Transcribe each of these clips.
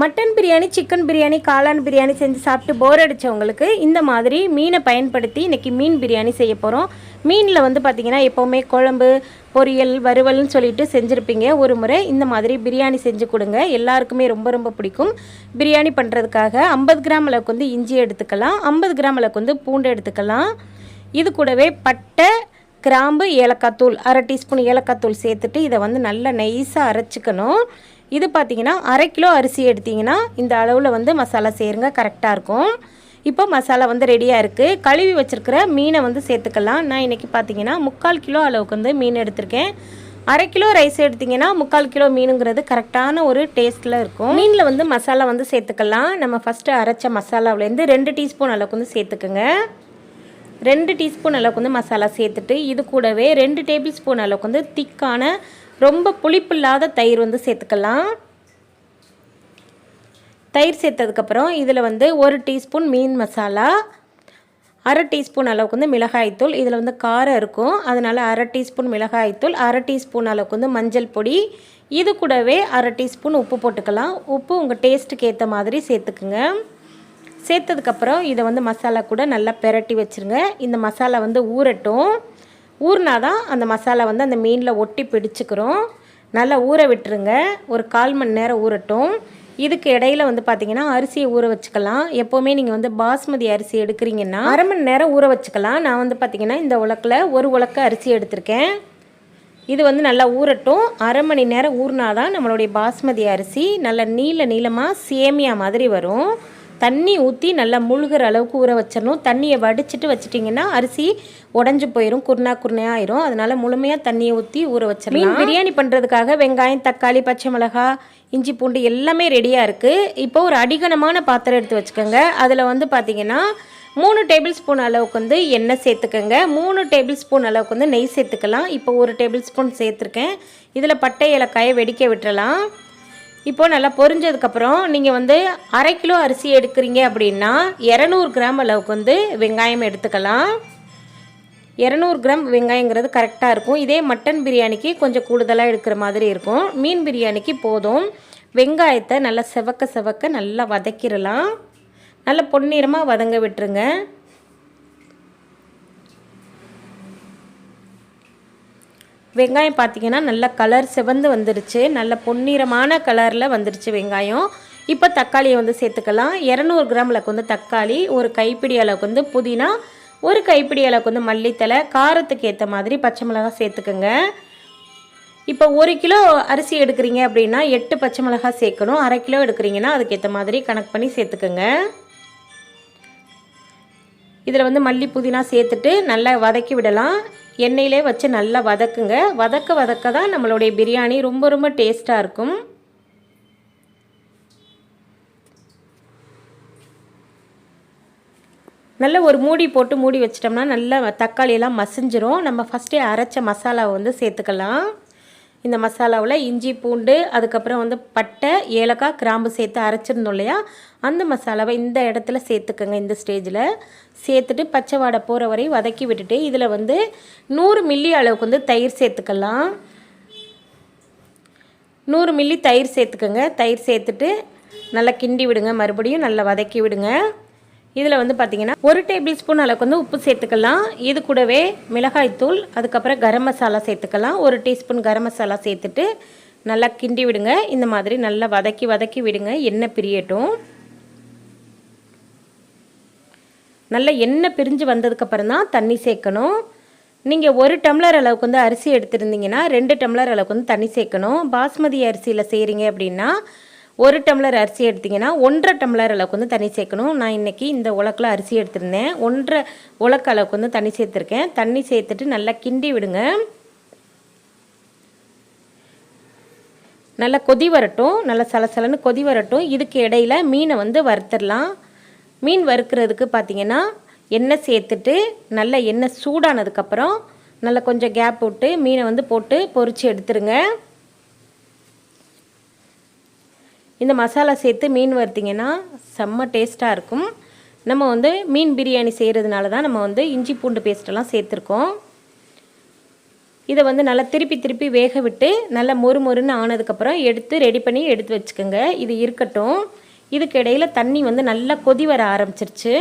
Mutton biryani chicken biryani காளான் பிரியாணி செஞ்சு சாப்பிட்டு போர் அடித்தவங்களுக்கு இந்த மாதிரி மீனை பயன்படுத்தி இன்றைக்கி மீன் பிரியாணி செய்ய போகிறோம் மீனில் வந்து பார்த்திங்கன்னா எப்போவுமே குழம்பு பொரியல் வறுவல்னு சொல்லிட்டு செஞ்சுருப்பீங்க. ஒரு முறை இந்த மாதிரி பிரியாணி செஞ்சு கொடுங்க. எல்லாருக்குமே ரொம்ப ரொம்ப பிடிக்கும். பிரியாணி பண்ணுறதுக்காக ஐம்பது கிராம் அளவுக்கு வந்து இஞ்சி எடுத்துக்கலாம். ஐம்பது கிராம் அளவுக்கு வந்து பூண்டு எடுத்துக்கலாம். இது கூடவே பட்டை கிராம்பு ஏலக்காய் தூள் அரை டீஸ்பூன் ஏலக்காய் தூள் சேர்த்துட்டு இதை வந்து நல்லா நைஸாக அரைச்சிக்கணும். இது பார்த்தீங்கன்னா அரை கிலோ அரிசி எடுத்தீங்கன்னா இந்த அளவில் வந்து மசாலா சேருங்க கரெக்டாக இருக்கும். இப்போ மசாலா வந்து ரெடியாக இருக்குது கழுவி வச்சுருக்கிற மீனை வந்து சேர்த்துக்கலாம். நான் இன்றைக்கி பார்த்தீங்கன்னா முக்கால் கிலோ அளவுக்கு வந்து மீன் எடுத்திருக்கேன். அரை கிலோ ரைஸ் எடுத்திங்கன்னா முக்கால் கிலோ மீனுங்கிறது கரெக்டான ஒரு டேஸ்ட்டில் இருக்கும். மீனில் வந்து மசாலா வந்து சேர்த்துக்கலாம். நம்ம ஃபஸ்ட்டு அரைச்ச மசாலாவிலேருந்து ரெண்டு டீஸ்பூன் அளவுக்கு வந்து சேர்த்துக்குங்க. ரெண்டு டீஸ்பூன் அளவுக்கு வந்து மசாலா சேர்த்துட்டு இது கூடவே ரெண்டு டேபிள் ஸ்பூன் அளவுக்கு வந்து திக்கான ரொம்ப புளிப்பில்லாத தயிர் வந்து சேர்த்துக்கலாம். தயிர் சேர்த்ததுக்கப்புறம் இதில் வந்து ஒரு டீஸ்பூன் மீன் மசாலா அரை டீஸ்பூன் அளவுக்கு வந்து மிளகாய்த்தூள் இதில் வந்து காரம் இருக்கும். அதனால் அரை டீஸ்பூன் மிளகாய்த்தூள் அரை டீஸ்பூன் அளவுக்கு வந்து மஞ்சள் பொடி இது கூடவே அரை டீஸ்பூன் உப்பு போட்டுக்கலாம். உப்பு உங்கள் டேஸ்ட்டுக்கு ஏற்ற மாதிரி சேர்த்துக்குங்க. சேர்த்ததுக்கப்புறம் இதை வந்து மசாலா கூட நல்லா பெரட்டி வச்சுருங்க. இந்த மசாலா வந்து ஊறட்டும். ஊறினா தான் அந்த மசாலா வந்து அந்த மீனில் ஒட்டி பிடிச்சிக்கிறோம். நல்லா ஊற விட்டுருங்க. ஒரு கால் மணி நேரம் ஊறட்டும். இதுக்கு இடையில வந்து பார்த்தீங்கன்னா அரிசியை ஊற வச்சுக்கலாம். எப்போவுமே நீங்கள் வந்து பாஸ்மதி அரிசி எடுக்கிறீங்கன்னா அரை மணி நேரம் ஊற வச்சுக்கலாம். நான் வந்து பார்த்தீங்கன்னா இந்த உலக்கில் ஒரு உலக்க அரிசி எடுத்திருக்கேன். இது வந்து நல்லா ஊறட்டும். அரை மணி நேரம் ஊறினாதான் நம்மளுடைய பாஸ்மதி அரிசி நல்லா நீள நீளமாக சேமியா மாதிரி வரும். தண்ணி ஊற்றி நல்லா முழுகிற அளவுக்கு ஊற வச்சிடணும். தண்ணியை வடிச்சிட்டு வச்சிட்டிங்கன்னா அரிசி உடஞ்சி போயிடும் குருணா குருணையாக ஆயிரும். அதனால் முழுமையாக தண்ணியை ஊற்றி ஊற வச்சிடலாம். மீன் பிரியாணி பண்ணுறதுக்காக வெங்காயம் தக்காளி பச்சை மிளகா இஞ்சி பூண்டு எல்லாமே ரெடியாக இருக்குது இப்போ ஒரு அடிகனமான பாத்திரம் எடுத்து வச்சுக்கோங்க. அதில் வந்து பார்த்திங்கன்னா மூணு டேபிள் ஸ்பூன் அளவுக்கு வந்து எண்ணெய் சேர்த்துக்கோங்க. மூணு டேபிள் ஸ்பூன் அளவுக்கு வந்து நெய் சேர்த்துக்கலாம். இப்போ ஒரு டேபிள் ஸ்பூன் சேர்த்துருக்கேன். இதில் பட்டை இலக்காயை வெடிக்க விட்டுறலாம். இப்போது நல்லா பொரிஞ்சதுக்கப்புறம் நீங்கள் வந்து அரை கிலோ அரிசி எடுக்கிறீங்க அப்படின்னா இரநூறு கிராம் அளவுக்கு வந்து வெங்காயம் எடுத்துக்கலாம். இரநூறு கிராம் வெங்காயங்கிறது கரெக்டாக இருக்கும். இதே மட்டன் பிரியாணிக்கு கொஞ்சம் கூடுதலாக எடுக்கிற மாதிரி இருக்கும். மீன் பிரியாணிக்கு போதும். வெங்காயத்தை நல்லா செவக்க செவக்க நல்லா வதக்கிடலாம். நல்லா பொன்னிறமாக வதங்க விட்டுருங்க. வெங்காயம் பார்த்தீங்கன்னா நல்ல கலர் சிவந்து வந்துருச்சு. நல்ல பொன்னிறமான கலரில் வந்துருச்சு வெங்காயம். இப்போ தக்காளியை வந்து சேர்த்துக்கலாம். இரநூறு கிராம் அளவுக்கு வந்து தக்காளி ஒரு கைப்பிடி அளவுக்கு வந்து புதினா ஒரு கைப்பிடி அளவுக்கு வந்து மல்லித்தலை காரத்துக்கு ஏற்ற மாதிரி பச்சை மிளகாய் சேர்த்துக்கோங்க. இப்போ ஒரு கிலோ அரிசி எடுக்கிறீங்க அப்படின்னா எட்டு பச்சை மிளகாய் சேர்க்கணும். அரை கிலோ எடுக்கிறீங்கன்னா அதுக்கேற்ற மாதிரி கணக்கு பண்ணி சேர்த்துக்கோங்க. இதில் வந்து மல்லி புதினா சேர்த்துட்டு நல்லா வதக்கி விடலாம். எண்ணெயிலே வச்சு நல்லா வதக்குங்க. வதக்க வதக்க தான் நம்மளுடைய பிரியாணி ரொம்ப ரொம்ப டேஸ்ட்டாக இருக்கும். நல்ல ஒரு மூடி போட்டு மூடி வச்சிட்டோம்னா நல்லா தக்காளியெல்லாம் மசிஞ்சிரும். நம்ம ஃபஸ்ட்டே அரைச்ச மசாலாவை வந்து சேர்த்துக்கலாம். இந்த மசாலாவில் இஞ்சி பூண்டு அதுக்கப்புறம் வந்து பட்டை ஏலக்காய் கிராம்பு சேர்த்து அரைச்சிருந்தோம் இல்லையா? அந்த மசாலாவை இந்த இடத்துல சேர்த்துக்கோங்க இந்த ஸ்டேஜில். சேர்த்துட்டு பச்சை வாடை போகிற வரையும் வதக்கி விட்டுட்டு இதில் வந்து நூறு மில்லி அளவுக்கு வந்து தயிர் சேர்த்துக்கலாம். நூறு மில்லி தயிர் சேர்த்துக்கோங்க. தயிர் சேர்த்துட்டு நல்லா கிண்டி விடுங்க. மறுபடியும் நல்லா வதக்கி விடுங்க. இதில் வந்து பார்த்திங்கன்னா ஒரு டேபிள் ஸ்பூன் அளவுக்கு வந்து உப்பு சேர்த்துக்கலாம். இது கூடவே மிளகாய்த்தூள் அதுக்கப்புறம் கரம் மசாலா சேர்த்துக்கலாம். ஒரு டீஸ்பூன் கரம் மசாலா சேர்த்துட்டு நல்லா கிண்டி விடுங்க. இந்த மாதிரி நல்லா வதக்கி வதக்கி விடுங்க. எண்ணெய் பிரியட்டும். நல்லா எண்ணெய் பிரிஞ்சு வந்ததுக்கப்புறம் தான் தண்ணி சேர்க்கணும். நீங்கள் ஒரு டம்ளர் அளவுக்கு வந்து அரிசி எடுத்துருந்தீங்கன்னா ரெண்டு டம்ளர் அளவுக்கு வந்து தண்ணி சேர்க்கணும். பாஸ்மதி அரிசியில் செய்கிறீங்க அப்படின்னா ஒரு டம்ளர் அரிசி எடுத்திங்கன்னா ஒன்றரை டம்ளர் அளவுக்கு வந்து தண்ணி சேர்க்கணும். நான் இன்றைக்கி இந்த உலக்கில் அரிசி எடுத்திருந்தேன். ஒன்றரை உலக்க அளவுக்கு வந்து தண்ணி சேர்த்துருக்கேன். தண்ணி சேர்த்துட்டு நல்லா கிண்டி விடுங்க. நல்லா கொதி வரட்டும். நல்லா சலசலன்னு கொதி வரட்டும். இதுக்கு இடையில மீனை வந்து வறுத்துடலாம். மீன் வறுக்கிறதுக்கு பார்த்திங்கன்னா எண்ணெய் சேர்த்துட்டு நல்லா எண்ணெய் சூடானதுக்கப்புறம் நல்லா கொஞ்சம் கேப் விட்டு மீனை வந்து போட்டு பொறிச்சு எடுத்துருங்க. இந்த மசாலா சேர்த்து மீன் வறுத்திங்கன்னா செம்ம டேஸ்ட்டாக இருக்கும். நம்ம வந்து மீன் பிரியாணி செய்கிறதுனால தான் நம்ம வந்து இஞ்சி பூண்டு பேஸ்ட்டெல்லாம் சேர்த்துருக்கோம். இதை வந்து நல்லா திருப்பி திருப்பி வேக விட்டு நல்லா மொறு மொறுன்னு ஆனதுக்கப்புறம் எடுத்து ரெடி பண்ணி எடுத்து வச்சுக்கோங்க. இது இருக்கட்டும். இதுக்கு இடையில் தண்ணி வந்து நல்லா கொதி வர ஆரம்பிச்சிருச்சு.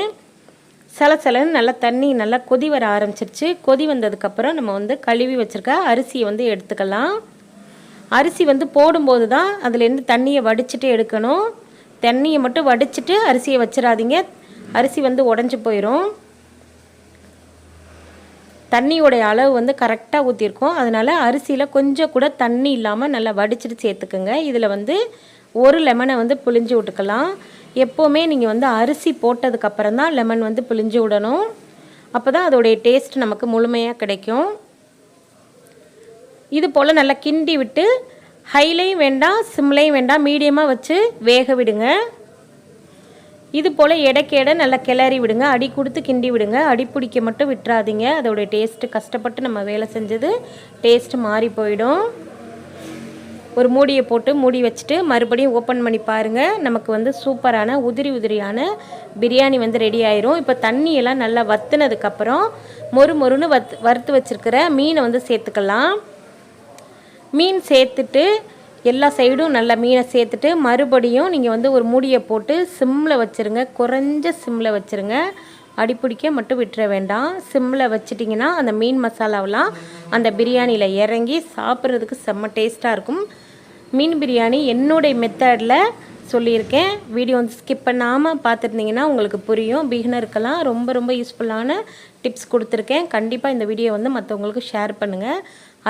சலசலன்னு நல்லா தண்ணி நல்லா கொதி வர ஆரம்பிச்சிருச்சு. கொதி வந்ததுக்கப்புறம் நம்ம வந்து கழுவி வச்சுருக்க அரிசியை வந்து எடுத்துக்கலாம். அரிசி வந்து போடும்போது தான் அதுலேருந்து தண்ணியை வடிச்சிட்டு எடுக்கணும். தண்ணியை மட்டும் வடிச்சிட்டு அரிசியை வச்சிடாதீங்க. அரிசி வந்து உடஞ்சி போயிடும் தண்ணியோடைய அளவு வந்து கரெக்டாக ஊற்றிருக்கோம் அதனால் அரிசியில் கொஞ்சம் கூட தண்ணி இல்லாமல் நல்லா வடிச்சிட்டு சேர்த்துக்குங்க. இதில் வந்து ஒரு லெமனை வந்து புளிஞ்சு விட்டுக்கலாம். எப்போவுமே நீங்கள் வந்து அரிசி போட்டதுக்கப்புறம் தான் லெமன் வந்து புளிஞ்சு விடணும். அப்போ தான் அதோடைய டேஸ்ட் நமக்கு முழுமையாக கிடைக்கும். இது போல் நல்லா கிண்டி விட்டு ஹைலையும் வேண்டாம் சிம்லையும் வேண்டாம் மீடியமாக வச்சு வேக விடுங்க. இது போல் எடைக்கேட நல்லா கிளறி விடுங்க. அடி கொடுத்து கிண்டி விடுங்க. அடி பிடிக்க மட்டும் விட்டுறாதீங்க. அதோடைய டேஸ்ட்டு கஷ்டப்பட்டு நம்ம வேலை செஞ்சது டேஸ்ட்டு மாறி போயிடும். ஒரு மூடியை போட்டு மூடி வச்சுட்டு மறுபடியும் ஓப்பன் பண்ணி பாருங்கள் நமக்கு வந்து சூப்பரான உதிரி உதிரியான பிரியாணி வந்து ரெடி ஆயிரும். இப்போ தண்ணியெல்லாம் நல்லா வத்துனதுக்கப்புறம் மொறு மொறுன்னு வத் வறுத்து வச்சுருக்கிற மீனை வந்து சேர்த்துக்கலாம். மீன் சேர்த்துட்டு எல்லா சைடும் நல்லா மீனை சேர்த்துட்டு மறுபடியும் நீங்கள் வந்து ஒரு மூடியை போட்டு சிம்மில் வச்சுருங்க. குறைஞ்ச சிம்மில் வச்சுருங்க. அடிப்பிடிக்க மட்டும் விட்டுற வேண்டாம். சிம்மில் வச்சிட்டிங்கன்னா அந்த மீன் மசாலாவெலாம் அந்த பிரியாணியில் இறங்கி சாப்பிட்றதுக்கு செம்ம டேஸ்ட்டாக இருக்கும். மீன் பிரியாணி என்னுடைய மெத்தடில் சொல்லியிருக்கேன். வீடியோ வந்து ஸ்கிப் பண்ணாமல் பார்த்துருந்தீங்கன்னா உங்களுக்கு புரியும். பிகினருக்கெல்லாம் ரொம்ப ரொம்ப யூஸ்ஃபுல்லான டிப்ஸ் கொடுத்துருக்கேன். கண்டிப்பாக இந்த வீடியோ வந்து மற்றவங்களுக்கு ஷேர் பண்ணுங்கள்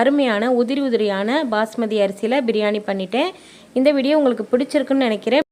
அருமையான உதிரி உதிரியான பாஸ்மதி அரிசியில் பிரியாணி பண்ணிட்டேன். இந்த வீடியோ உங்களுக்கு பிடிச்சிருக்குன்னு நினைக்கிறேன்.